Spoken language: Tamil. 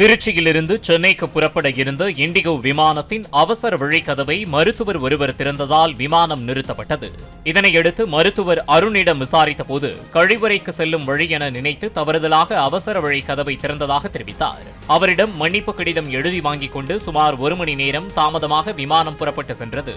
திருச்சியிலிருந்து சென்னைக்கு புறப்பட இருந்த இண்டிகோ விமானத்தின் அவசர வழிக்கதவை மருத்துவர் ஒருவர் திறந்ததால் விமானம் நிறுத்தப்பட்டது. இதனையடுத்து மருத்துவர் அருணிடம் விசாரித்த போது கழிவறைக்கு செல்லும் வழி என நினைத்து தவறுதலாக அவசர வழி கதவை திறந்ததாக தெரிவித்தார். அவரிடம் மன்னிப்பு கடிதம் எழுதி வாங்கிக் கொண்டு சுமார் ஒரு மணி நேரம் தாமதமாக விமானம் புறப்பட்டு சென்றது.